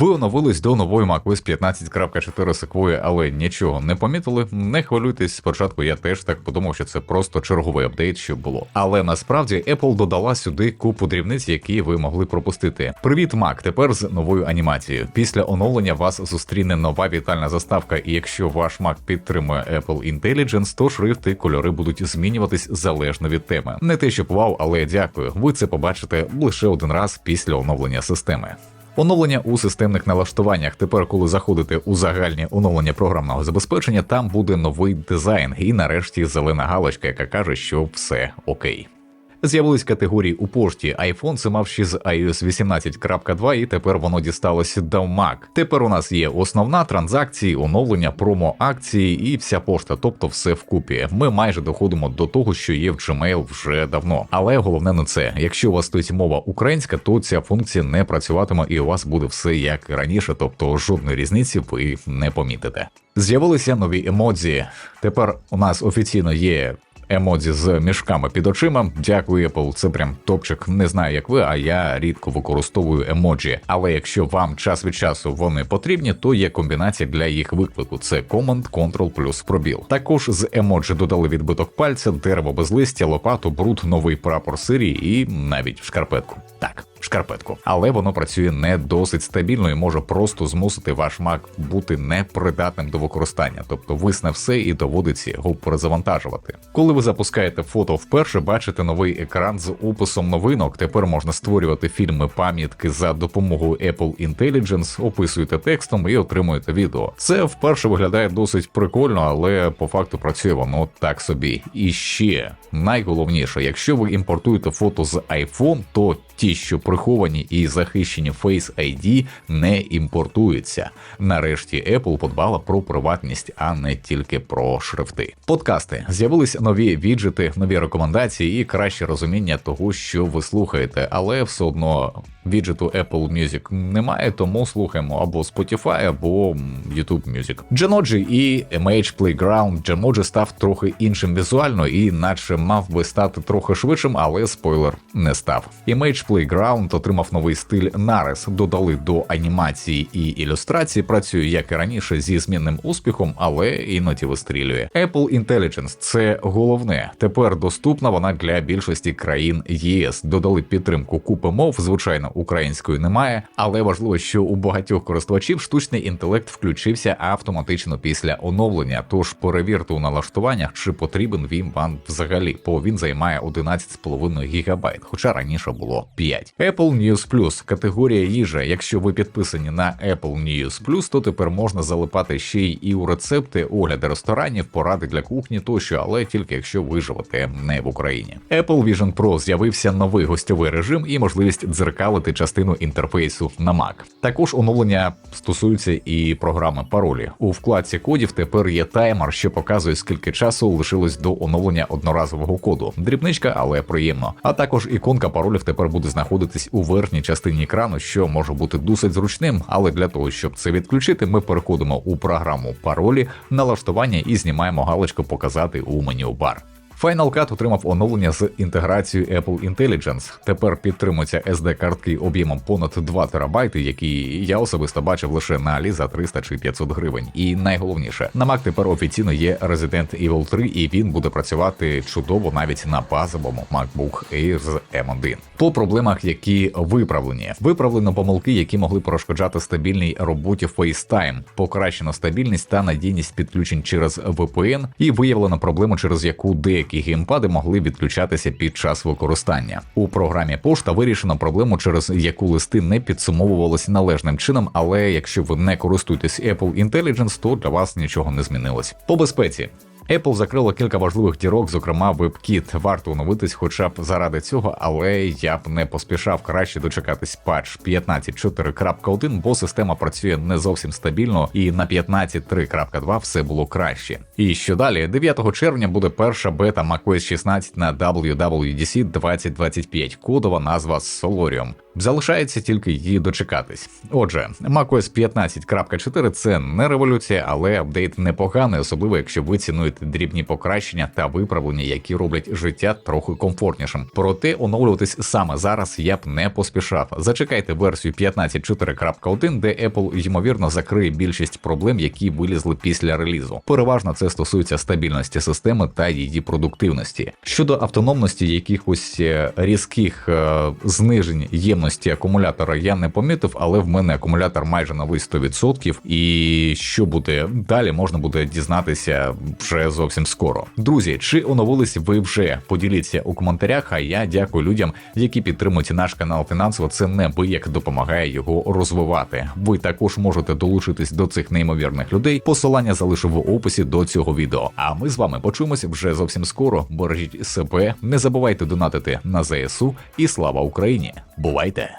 Ви оновились до нової macOS 15.4 Sequoia, але нічого не помітили. Не хвилюйтесь. Спочатку я теж так подумав, що це просто черговий апдейт, що було. Але насправді Apple додала сюди купу дрібниць, які ви могли пропустити. Привіт, Mac, Тепер з новою анімацією. Після оновлення вас зустріне нова вітальна заставка, і якщо ваш Mac підтримує Apple Intelligence, то шрифти кольори будуть змінюватись залежно від теми. Не те, щоб вау, але дякую. Ви це побачите лише один раз після оновлення системи. Оновлення у системних налаштуваннях. Тепер, коли заходите у загальні оновлення програмного забезпечення, там буде новий дизайн, і нарешті зелена галочка, яка каже, що все окей. З'явились категорії у пошті. iPhone ще з iOS 18.2, і тепер воно дісталося до Mac. Тепер у нас є основна транзакції, оновлення, промо акції і вся пошта, тобто все вкупі. Ми майже доходимо до того, що є в Gmail вже давно. Але головне не це. Якщо у вас стоїть мова українська, то ця функція не працюватиме, і у вас буде все як раніше, тобто жодної різниці ви не помітите. З'явилися нові емодзі. Тепер у нас офіційно є емодзі з мішками під очима. Дякую, Apple, це прям топчик. Не знаю, як ви, а я рідко використовую емоджі. Але якщо вам час від часу вони потрібні, то є комбінація для їх виклику. Це Command, Ctrl плюс пробіл. Також з емоджі додали відбиток пальця, дерево без листя, лопату, бруд, новий прапор Сирії і навіть шкарпетку. Так. Шкарпетку, але воно працює не досить стабільно і може просто змусити ваш Mac бути непридатним до використання, тобто висне все і доводиться його перезавантажувати. Коли ви запускаєте фото вперше, бачите новий екран з описом новинок. Тепер можна створювати фільми пам'ятки за допомогою Apple Intelligence, описуєте текстом і отримуєте відео. Це вперше виглядає досить прикольно, але по факту працює воно так собі. І ще найголовніше, якщо ви імпортуєте фото з iPhone, то ті, що приховані і захищені Face ID, не імпортуються. Нарешті Apple подбала про приватність, а не тільки про шрифти. Подкасти з'явились нові віджити, нові рекомендації і краще розуміння того, що ви слухаєте, але все одно віджиту Apple Music немає, тому слухаємо або Spotify, або YouTube Music. Genoji і MH Playground. Genoji став трохи іншим візуально і наче мав би стати трохи швидшим, але спойлер не став. Image Playground отримав новий стиль нарис, додали до анімації і ілюстрації. Працює як і раніше зі змінним успіхом, але іноді вистрілює. Apple Intelligence – це головне. Тепер доступна вона для більшості країн ЄС. Додали підтримку купи мов. Звичайно, української немає, але важливо, що у багатьох користувачів штучний інтелект включився автоматично після оновлення. Тож перевірте у налаштуваннях, чи потрібен він вам взагалі, бо він займає 11,5 ГБ, хоча раніше було 5. Apple News Plus – категорія їжа. Якщо ви підписані на Apple News Plus, то тепер можна залипати ще й і у рецепти, огляди ресторанів, поради для кухні тощо, але тільки якщо ви живете не в Україні. Apple Vision Pro з'явився новий гостьовий режим і можливість дзеркалити частину інтерфейсу на Mac. Також оновлення стосуються і програми паролі. У вкладці кодів тепер є таймер, що показує, скільки часу лишилось до оновлення одноразового коду. Дрібничка, але приємно. А також іконка паролів тепер буде знаходитись у верхній частині екрану, що може бути досить зручним. Але для того, щоб це відключити, ми переходимо у програму паролі, налаштування і знімаємо галочку Показати у меню бар. Final Cut отримав оновлення з інтеграцією Apple Intelligence. Тепер підтримуються sd картки об'ємом понад 2 терабайти, які я особисто бачив лише на Алі за 300 чи 500 гривень. І найголовніше, на Mac тепер офіційно є Resident Evil 3, і він буде працювати чудово навіть на базовому MacBook Air з M1. По проблемах, які виправлені, виправлено помилки, які могли перешкоджати стабільній роботі FaceTime, покращено стабільність та надійність підключень через VPN, і виявлено проблему, через яку деякі деякі геймпади могли відключатися під час використання. У програмі пошта вирішено проблему, через яку листи не підсумовувалися належним чином, але якщо ви не користуєтесь Apple Intelligence, то для вас нічого не змінилось. По безпеці. Apple закрила кілька важливих дірок, зокрема WebKit. Варто оновитись, хоча б заради цього, але я б не поспішав краще дочекатись патч 15.4.1, бо система працює не зовсім стабільно, і на 15.3.2 все було краще. І що далі, 9 червня буде перша бета macOS 16 на WWDC 2025, кодова назва Solarium. Залишається тільки її дочекатись. Отже, macOS 15.4 це не революція, але апдейт непоганий, особливо якщо ви цінуєте дрібні покращення та виправлення, які роблять життя трохи комфортнішим. Проте оновлюватись саме зараз я б не поспішав. Зачекайте версію 15.4.1, де Apple ймовірно закриє більшість проблем, які вилізли після релізу. Переважно це стосується стабільності системи та її продуктивності. Щодо автономності якихось е, різких е, знижень ємності акумулятора я не помітив, але в мене акумулятор майже новий 100%, і що буде далі, можна буде дізнатися вже зовсім скоро. Друзі, чи оновились ви вже? Поділіться у коментарях. А я дякую людям, які підтримують наш канал фінансово. Це неабияк допомагає його розвивати. Ви також можете долучитись до цих неймовірних людей. Посилання залишу в описі до цього відео. А ми з вами почуємося вже зовсім скоро. Бережіть себе, не забувайте донатити на ЗСУ і слава Україні! Бувайте! there.